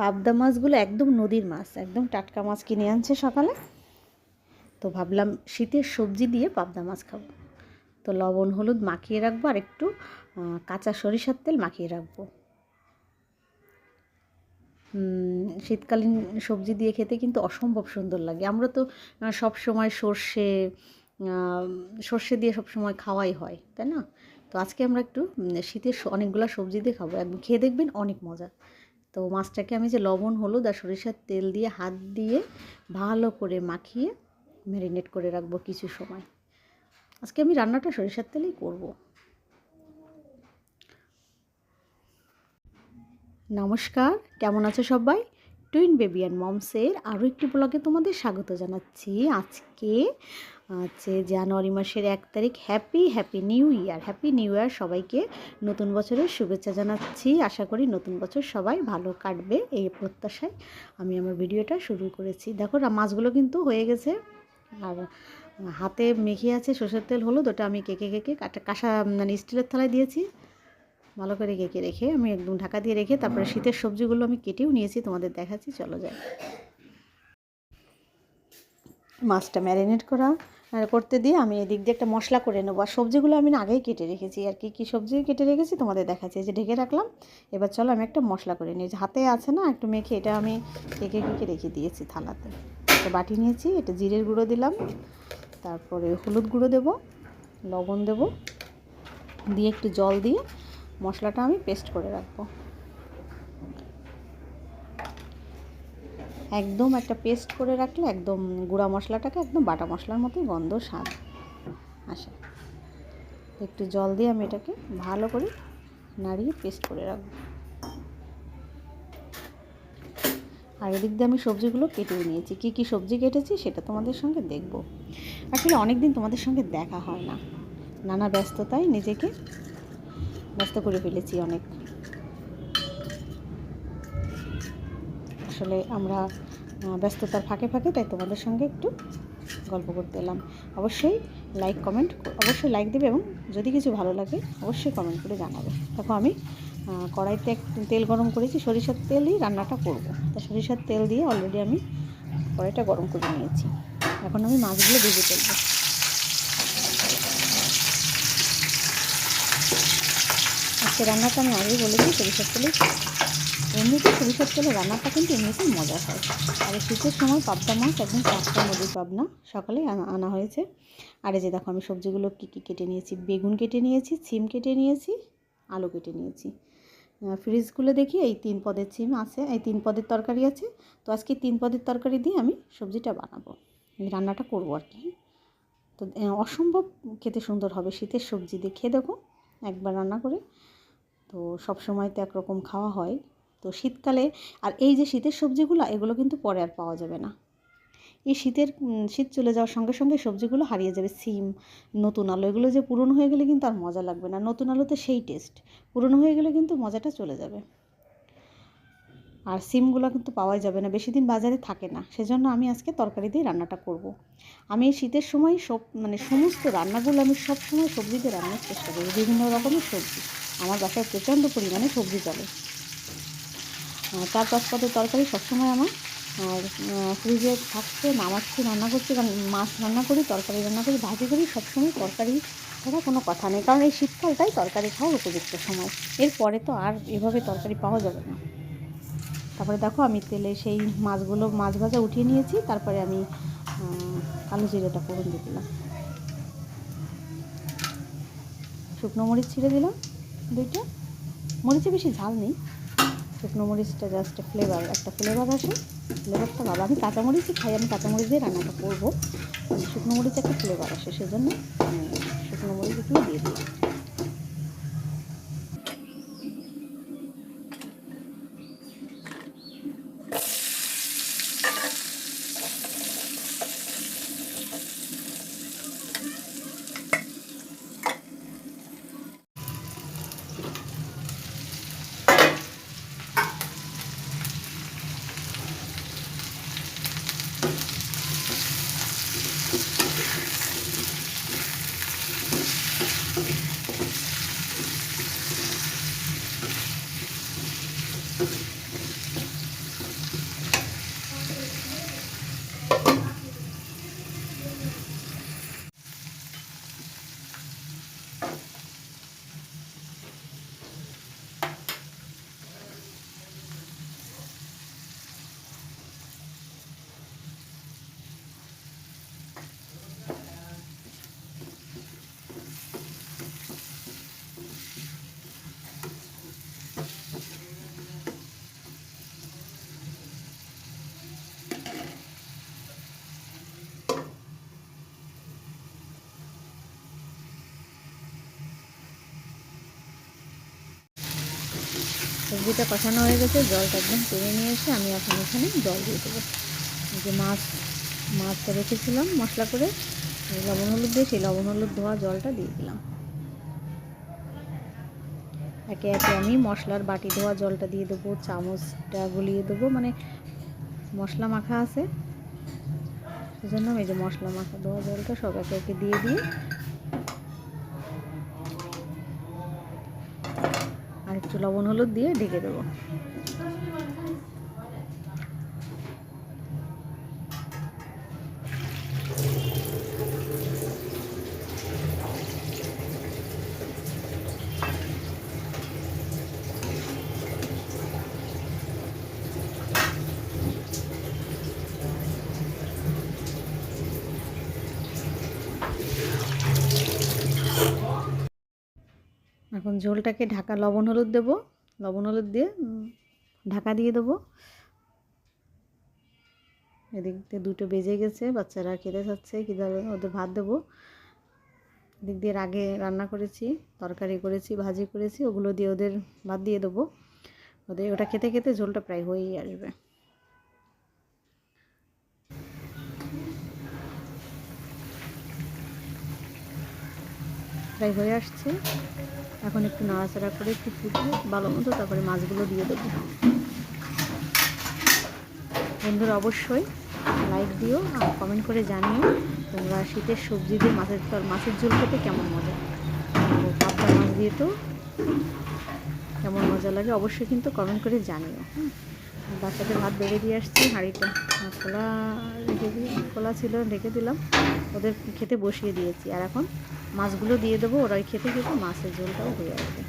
পাবদা মাছগুলো একদম নদীর মাছ, একদম টাটকা মাছ কিনে আনছে সকালে। তো ভাবলাম শীতের সবজি দিয়ে পাবদা মাছ খাব। তো লবণ, হলুদ মাখিয়ে রাখব আর একটু কাঁচা সরিষার তেল মাখিয়ে রাখব। শীতকালীন সবজি দিয়ে খেতে কিন্তু অসম্ভব সুন্দর লাগে। আমরা তো সব সময় সর্ষে সর্ষে দিয়ে সব সময় খাওয়াই হয়, তাই না? তো আজকে আমরা একটু শীতের অনেকগুলো সবজি দিয়ে খাব। একদম খেয়ে দেখবেন অনেক মজা। তো মাছটাকে আমি যে লবণ, হলুদ আর সরিষার তেল দিয়ে হাত দিয়ে ভালো করে মাখিয়ে ম্যারিনেট করে রাখব কিছু সময়। আজকে আমি রান্নাটা সরিষার তেলেই করব। নমস্কার, কেমন আছো সবাই? টুইন বেবি অ্যান্ড মমসের আরও একটি ব্লগে তোমাদের স্বাগত জানাচ্ছি। আজকে আছে জানুয়ারি মাসের এক তারিখ। Happy happy new year happy new year সবাইকে। নতুন বছরের শুভেচ্ছা জানাচ্ছি। আশা করি নতুন বছর সবাই ভালো কাটবে এই প্রত্যাশায় আমি আমার ভিডিওটা শুরু করেছি। দেখো মাছগুলো কিন্তু হয়ে গেছে। আর হাতে মেখে আছে সর্ষের তেল, হলুদ, ওটা আমি কেকে কেকে কাটা, কাঁসা মানে স্টিলের থালায় দিয়েছি। ভালো করে কেকে রেখে আমি একদম ঢাকা দিয়ে রেখে তারপরে শীতের সবজিগুলো আমি কেটেও নিয়েছি, তোমাদের দেখাচ্ছি, চলো যাই। মাছটা ম্যারিনেট করা। করতে দিয়ে আমি এদিক দিয়ে একটা মশলা করে নেব। আর সবজিগুলো আমি আগেই কেটে রেখেছি। আর কি কী সবজি কেটে রেখেছি তোমাদের দেখাচ্ছি। যে ঢেকে রাখলাম। এবার চলো আমি একটা মশলা করে নিয়েছি হাতে আছে না একটু মেখে, এটা আমি কেকে কেকে রেখে দিয়েছি থালাতে। একটা বাটি নিয়েছি, এটা জিরের গুঁড়ো দিলাম। তারপরে হলুদ গুঁড়ো দেব, লবণ দেব। দিয়ে একটু জল দিয়ে মশলাটা আমি পেস্ট করে রাখব। একদম একটা পেস্ট করে রাখলে একদম গুঁড়া মশলাটাকে একদম বাটা মশলার মতোই গন্ধ, স্বাদ আসে। একটু জল দিয়ে আমি এটাকে ভালো করে নাড়িয়ে পেস্ট করে রাখব। আর এদিক দিয়ে আমি সবজিগুলো কেটেও নিয়েছি। কী কী সবজি কেটেছি সেটা তোমাদের সঙ্গে দেখব। আসলে অনেক দিন তোমাদের সঙ্গে দেখা হয় না। নানা ব্যস্ততায় নিজেকে ব্যস্ত করে ফেলেছি অনেক। আসলে আমরা ব্যস্ততার ফাঁকে ফাঁকে, তাই তোমাদের সঙ্গে একটু গল্প করতে এলাম। অবশ্যই লাইক কমেন্ট অবশ্যই লাইক দেবে এবং যদি কিছু ভালো লাগে, অবশ্যই কমেন্ট করে জানাবে। দেখো আমি কড়াইতে তেল গরম করেছি, সরিষার তেলই রান্নাটা করব। তা সরিষার তেল দিয়ে অলরেডি আমি কড়াইটা গরম করে নিয়েছি। এখন আমি মাছগুলো ভেজে ফেলব। আজকে রান্নাটা আমি আগেই বলেছি, সরিষার তেলে এমনিতে সরিষার তেলে রান্নাটা কিন্তু এমনিতেই মজা হয়। আর শীতের সময় পাবদা মাছ একদম টাটকা নদীর পাবনা সকালেই আনা হয়েছে। আর এই যে দেখো আমি সবজিগুলো কী কী কেটে নিয়েছি? বেগুন কেটে নিয়েছি সিম কেটে নিয়েছি আলু কেটে নিয়েছি। আহ, ফ্রিজগুলো দেখি এই তিন পদের সিম আছে এই তিন পদের তরকারি আছে। তো আজকে তিন পদের তরকারি দিয়ে আমি সবজিটা বানাবো। এই রান্নাটা করব আর কি। তো অসম্ভব খেতে সুন্দর হবে শীতের সবজি। দিয়ে খেয়ে দেখো একবার রান্না করে। তো সব সময় তো একরকম খাওয়া হয়। তো শীতকালে আর এই যে শীতের সবজিগুলো, এগুলো কিন্তু পরে আর পাওয়া যাবে না। এই শীতের শীত চলে যাওয়ার সঙ্গে সঙ্গে সবজিগুলো হারিয়ে যাবে, সিম, নতুন আলু, এগুলো যে পুরনো হয়ে গেলে কিন্তু আর মজা লাগবে না। নতুন আলুতে সেই টেস্ট পুরনো হয়ে গেলে কিন্তু মজাটা চলে যাবে। আর সিমগুলো কিন্তু পাওয়াই যাবে না, বেশি দিন বাজারে থাকে না। সেজন্য আমি আজকে তরকারি দিয়ে রান্নাটা করব। আমি এই শীতের সময় সব মানে সমস্ত রান্নাগুলো আমি সব সময় সবজি দিয়ে রান্নার চেষ্টা করি, বিভিন্ন রকমের সবজি। আমার বাসায় প্রচণ্ড পরিমাণে সবজি চলে। চার পাঁচ পদের তরকারি সবসময় আমার। আর ফ্রিজে থাকছে, নামাচ্ছি, রান্না করছি, কারণ মাছ রান্না করি, তরকারি রান্না করি, ভাজি করি, সবসময় তরকারি ছাড়া কোনো কথা নেই। কারণ এই শীতকালটাই তরকারি খাওয়ার উপযুক্ত সময়। এরপরে তো আর এভাবে তরকারি পাওয়া যাবে না। তারপরে দেখো, আমি তেলে সেই মাছগুলো, মাছ ভাজা উঠিয়ে নিয়েছি, তারপরে আমি কালো জিরেটা ফোড়ন দিয়ে দিলাম। শুকনো মরিচ ছিঁড়ে দিলাম, দুইটা। মরিচে বেশি ঝাল নেই। শুকনো মরিচটা জাস্ট ফ্লেভার একটা ফ্লেভার আসে ফ্লেভারটা ভালো। আমি কাঁচামরিচই খাই, আমি কাঁচামরিচ দিয়ে রান্নাটা করব। শুকনো মরিচ একটা ফ্লেভার আসে, সেজন্য শুকনো মরিচ একটু দিয়ে দিই। সবজিটা কষানো হয়ে গেছে, জলটা একদম টেনে নিয়ে এসে আমি এখন এখানে জল দিয়ে দেবো। যে মাছ, মাছটা রেখেছিলাম মশলা করে লবণ হলুদ দিয়ে সেই লবণ হলুদ ধোয়া জলটা দিয়ে দিলাম। একে একে আমি মশলার বাটি ধোয়া জলটা দিয়ে দেবো, চামচটা গলিয়ে দেবো মানে মশলা মাখা আছে। সেজন্য আমি যে মশলা মাখা ধোয়া জলটা সব একে একে দিয়ে দিয়ে একটু লবণ হলুদ দিয়ে ঢেকে দেবো। এখন ঝোলটাকে ঢাকা লবণ হলুদ দেবো। লবণ হলুদ দিয়ে ঢাকা দিয়ে দেবো। এদিক দিয়ে দুটো বেজে গেছে, বাচ্চারা খেতে চাচ্ছে কীভাবে ওদের ভাত দেবো। এদিক দিয়ে আগে রান্না করেছি, তরকারি করেছি, ভাজি করেছি, ওগুলো দিয়ে ওদের ভাত দিয়ে দেবো। ওদের, ওটা খেতে খেতে ঝোলটা প্রায় হয়েই আসবে। প্রায় হয়ে আসছে। এখন একটু নাড়াচাড়া করে একটু ফুটিয়ে ভালো মতো তারপরে মাছগুলো দিয়ে দেবো। বন্ধুরা, অবশ্যই লাইক দিও আর কমেন্ট করে জানিও তোমরা শীতের সবজি দিয়ে মাছের মাছের ঝোল খেতে কেমন মজা? পাবদা মাছ দিয়ে তো কেমন মজা লাগে অবশ্যই কিন্তু কমেন্ট করে জানিও বাচ্চাদের ভাত বেড়ে দিয়ে আসছি, হাঁড়িটা খোলা রেখে দিয়ে খোলা ছিল, রেখে দিলাম। ওদের খেতে বসিয়ে দিয়েছি। আর এখন মাছগুলো দিয়ে দেবো ওরাই খেতে খেতে মাছের ঝোলটাও হয়ে আসবে।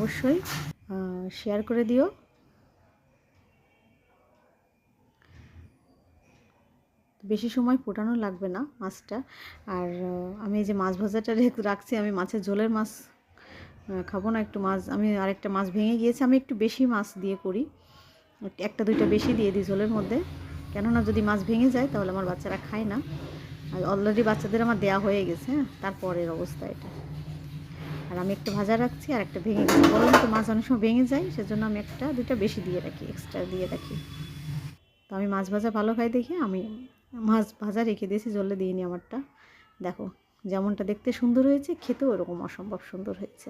অবশ্যই শেয়ার করে দিও। বেশি সময় ফোটানো লাগবে না মাছটা। আর আমি যে মাছ ভাজাটা রেখ- রাখছি, আমি মাছের ঝোলের মাছ খাব না একটু মাছ। আমি আরেকটা মাছ ভেঙে গিয়েছে, আমি একটু বেশি মাছ দিয়ে করি। এক- একটা দুইটা বেশি দিয়ে দিই ঝোলের মধ্যে। কেননা যদি মাছ ভেঙে যায়, তাহলে আমার বাচ্চারা খায় না। আর অলরেডি বাচ্চাদের আমার দেয়া হয়ে গেছে হ্যাঁ? তারপরের অবস্থা এটা। আর আমি একটু ভাজা রাখছি আর একটা ভেঙে গেছে। বললাম তো মাছ অনেক সময় ভেঙে যায়, সেজন্য আমি একটা, দুইটা বেশি দিয়ে রাখি এক্সট্রা দিয়ে রাখি। তো আমি মাছ ভাজা ভালো খাই দেখে আমি মাছ ভাজা রেখে দিয়েছি, জলে দিইনি আমারটা। দেখো, যেমনটা দেখতে সুন্দর হয়েছে, খেতেও ওরকম অসম্ভব সুন্দর হয়েছে।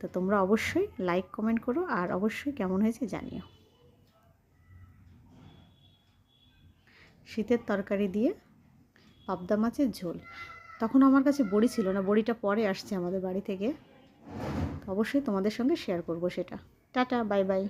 তো তোমরা অবশ্যই লাইক কমেন্ট করো আর অবশ্যই কেমন হয়েছে জানিও। শীতের তরকারি দিয়ে পাবদা মাছের ঝোল। তখন আমার কাছে বড়ি ছিল না, বড়িটা পরে আসছে আমাদের বাড়ি থেকে। অবশ্যই তোমাদের সঙ্গে শেয়ার করব সেটা। Tata bye bye